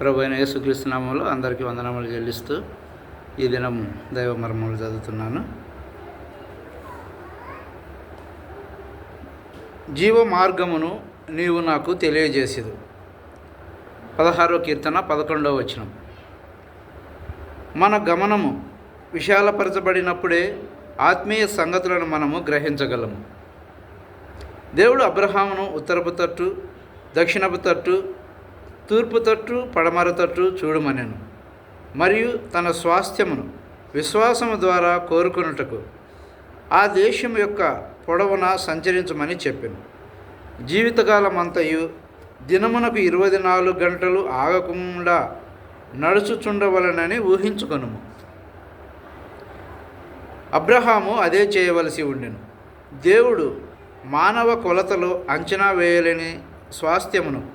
ప్రభు అయిన యేసుక్రీస్తునామంలో అందరికీ వందనములు చెల్లిస్తూ ఈ దినం దైవ మర్మములు చదువుతున్నాను. జీవ మార్గమును నీవు నాకు తెలియజేసేదు. పదహారో కీర్తన పదకొండవ వచనం. మన గమనము విశాలపరచబడినప్పుడే ఆత్మీయ సంగతులను మనము గ్రహించగలము. దేవుడు అబ్రహామును ఉత్తరపు తట్టు దక్షిణపు తట్టు తూర్పు తట్టు పడమర తట్టు చూడమనెను. మరియు తన స్వాస్థ్యమును విశ్వాసము ద్వారా కోరుకొనుటకు ఆ దేశం యొక్క పొడవున సంచరించమని చెప్పాను. జీవితకాలం అంతయు దినమునకు ఇరవై నాలుగు గంటలు ఆగకుండా నడుచుచుండవలనని ఊహించుకొనుము. అబ్రహాము అదే చేయవలసి ఉండెను. దేవుడు మానవ కొలతలో అంచనా వేయలేని స్వాస్థ్యమును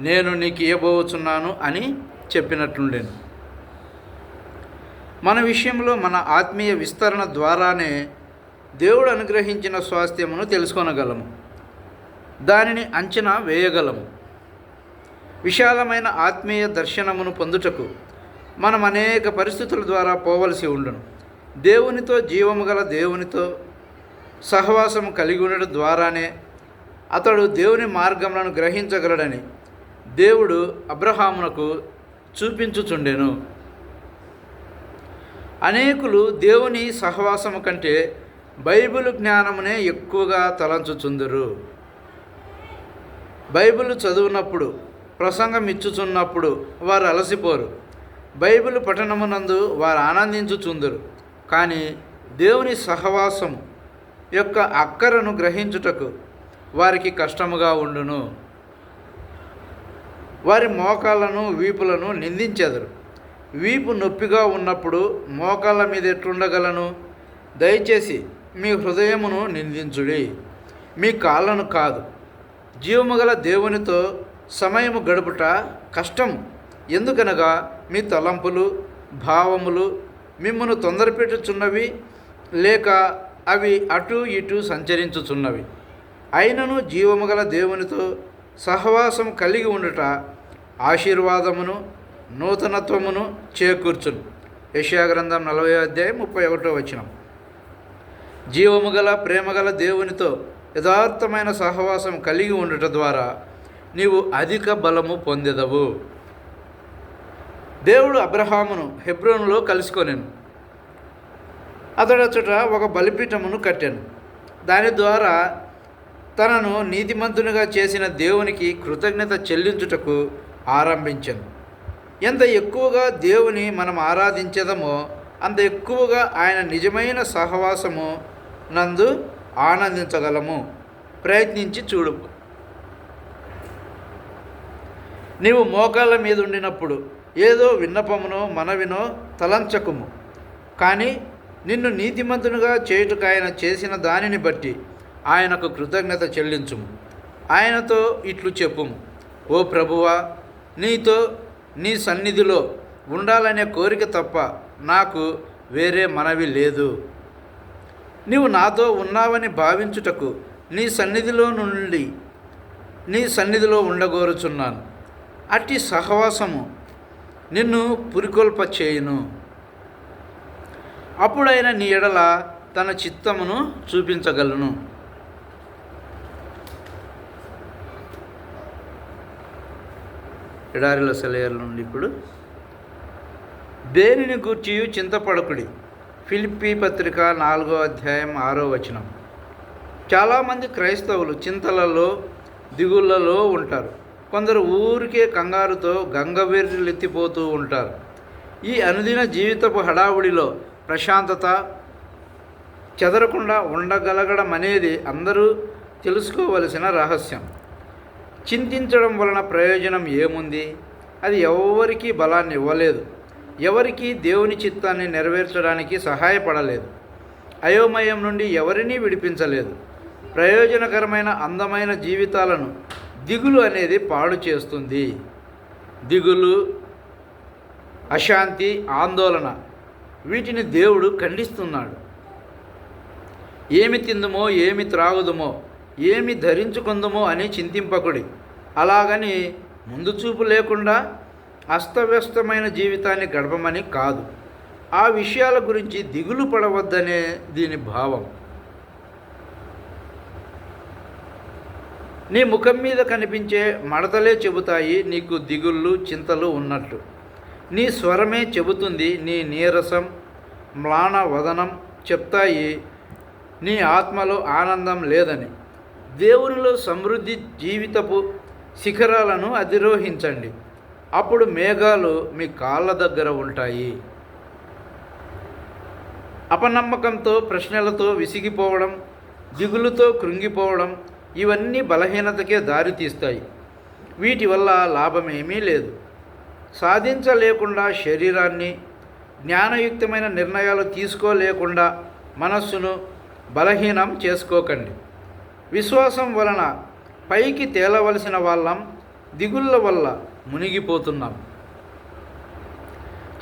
నేను నీకు ఇవ్వబోచున్నాను అని చెప్పినట్లుండేను. మన విషయంలో మన ఆత్మీయ విస్తరణ ద్వారానే దేవుడు అనుగ్రహించిన స్వాస్థ్యమును తెలుసుకొనగలము. దానిని అంచనా వేయగలము. విశాలమైన ఆత్మీయ దర్శనమును పొందుటకు మనం అనేక పరిస్థితుల ద్వారా పోవలసి ఉండను. దేవునితో జీవము గల దేవునితో సహవాసము కలిగి ఉండడం ద్వారానే అతడు దేవుని మార్గములను గ్రహించగలడని దేవుడు అబ్రహామునకు చూపించుచుండెను. అనేకులు దేవుని సహవాసము కంటే బైబిల్ జ్ఞానమునే ఎక్కువగా తలంచుచుందరు. బైబిల్ చదువునప్పుడు ప్రసంగం ఇచ్చుచున్నప్పుడు వారు అలసిపోరు. బైబిల్ పఠనమునందు వారు ఆనందించుచుందరు. కానీ దేవుని సహవాసం యొక్క అక్కరను గ్రహించుటకు వారికి కష్టముగా ఉండును. వారి మోకాళ్ళను వీపులను నిందించెదరు. వీపు నొప్పిగా ఉన్నప్పుడు మోకాళ్ళ మీద ఎట్లుండగలను? దయచేసి మీ హృదయమును నిందించుడి. మీ కాళ్ళను కాదు. జీవముగల దేవునితో సమయము గడుపుట కష్టం ఎందుకనగా మీ తలంపులు భావములు మిమ్మను తొందరపెట్టుచున్నవి లేక అవి అటు ఇటు సంచరించుచున్నవి. అయినను జీవము గల దేవునితో సహవాసం కలిగి ఉండుట ఆశీర్వాదమును నూతనత్వమును చేకూర్చును. యశాగ్రంథం నలభై అధ్యాయం ముప్పై ఒకటో వచనం. జీవము గల ప్రేమగల దేవునితో యథార్థమైన సహవాసం కలిగి ఉండుట ద్వారా నీవు అధిక బలము పొందెదవు. దేవుడు అబ్రహామును హెబ్రోనులో కలుసుకొనెను. అతడచట ఒక బలిపీఠమును కట్టాను. దాని ద్వారా తనను నీతిమంతునిగా చేసిన దేవునికి కృతజ్ఞత చెల్లించుటకు ఆరంభించను. ఎంత ఎక్కువగా దేవుని మనం ఆరాధించదమో అంత ఎక్కువగా ఆయన నిజమైన సహవాసము నందు ఆనందించగలము. ప్రయత్నించి చూడు. నీవు మోకాళ్ళ మీద ఉండినప్పుడు ఏదో విన్నపమునో మనవినో తలంచకుము. కానీ నిన్ను నీతిమంతునిగా చేయుటకు ఆయన చేసిన దానిని బట్టి ఆయనకు కృతజ్ఞత చెల్లించుము. ఆయనతో ఇట్లు చెప్పుము. ఓ ప్రభువా నీతో నీ సన్నిధిలో ఉండాలనే కోరిక తప్ప నాకు వేరే మనవి లేదు. నీవు నాతో ఉన్నావని భావించుటకు నీ సన్నిధిలో నుండి నీ సన్నిధిలో ఉండగోరుచున్నాను. అట్టి సహవాసము నిన్ను పురికొల్ప చేయును. అప్పుడైన నీ ఎడల తన చిత్తమును చూపించగలను. ఎడారిలో సెలయర్ల నుండి ఇప్పుడు. దేనిని గూర్చి చింతపడకుడి? ఫిలిప్పీ పత్రిక నాలుగో అధ్యాయం ఆరో వచనం. చాలామంది క్రైస్తవులు చింతలలో దిగుళ్ళలో ఉంటారు. కొందరు ఊరికే కంగారుతో గంగవీరులెత్తిపోతూ ఉంటారు. ఈ అనుదిన జీవితపు హడావుడిలో ప్రశాంతత చెదరకుండా ఉండగలగడం అనేది అందరూ తెలుసుకోవలసిన రహస్యం. చింతించడం వలన ప్రయోజనం ఏముంది? అది ఎవరికీ బలాన్ని ఇవ్వలేదు. ఎవరికీ దేవుని చిత్తాన్ని నెరవేర్చడానికి సహాయపడలేదు. అయోమయం నుండి ఎవరినీ విడిపించలేదు. ప్రయోజనకరమైన అందమైన జీవితాలను దిగులు అనేది పాడు చేస్తుంది. దిగులు అశాంతి ఆందోళన వీటిని దేవుడు ఖండిస్తున్నాడు. ఏమి తిందుమో ఏమి త్రాగుదుమో ఏమి ధరించుకుందమో అని చింతింపకుడి. అలాగని ముందు చూపు లేకుండా అస్తవ్యస్తమైన జీవితాన్ని గడపమని కాదు. ఆ విషయాల గురించి దిగులు పడవద్దనే దీని భావం. నీ ముఖం మీద కనిపించే మడతలే చెబుతాయి నీకు దిగుళ్ళు చింతలు ఉన్నట్టు నీ స్వరమే చెబుతుంది నీ నీరసం మ్లాన వదనం చెప్తాయి నీ ఆత్మలో ఆనందం లేదని. దేవునిలో సమృద్ధి జీవితపు శిఖరాలను అధిరోహించండి. అప్పుడు మేఘాలు మీ కాళ్ళ దగ్గర ఉంటాయి. అపనమ్మకంతో ప్రశ్నలతో విసిగిపోవడం దిగులుతో కృంగిపోవడం ఇవన్నీ బలహీనతకే దారితీస్తాయి. వీటి వల్ల లాభమేమీ లేదు. సాధించలేకుండా శరీరాన్ని జ్ఞానయుక్తమైన నిర్ణయాలు తీసుకోలేకుండా మనస్సును బలహీనం చేసుకోకండి. విశ్వాసం వలన పైకి తేలవలసిన వాళ్ళం దిగుళ్ళ వల్ల మునిగిపోతున్నాం.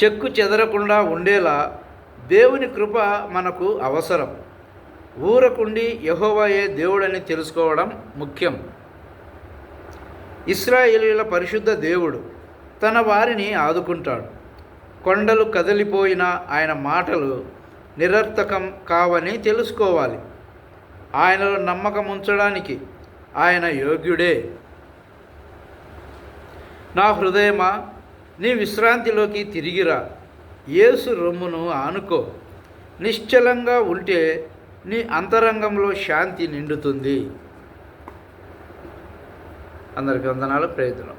చెక్కు చెదరకుండా ఉండేలా దేవుని కృప మనకు అవసరం. ఊరకుండి యహోవాయే దేవుడని తెలుసుకోవడం ముఖ్యం. ఇస్రాయేలీల పరిశుద్ధ దేవుడు తన వారిని ఆదుకుంటాడు. కొండలు కదిలిపోయిన ఆయన మాటలు నిరర్థకం కావని తెలుసుకోవాలి. ఆయనలో నమ్మకం ఉంచడానికి ఆయన యోగ్యుడే. నా హృదయమా నీ విశ్రాంతిలోకి తిరిగిరా. యేసు రొమ్మును ఆనుకో. నిశ్చలంగా ఉంటే నీ అంతరంగంలో శాంతి నిండుతుంది. అందరికీ వందనాలు ప్రయత్నం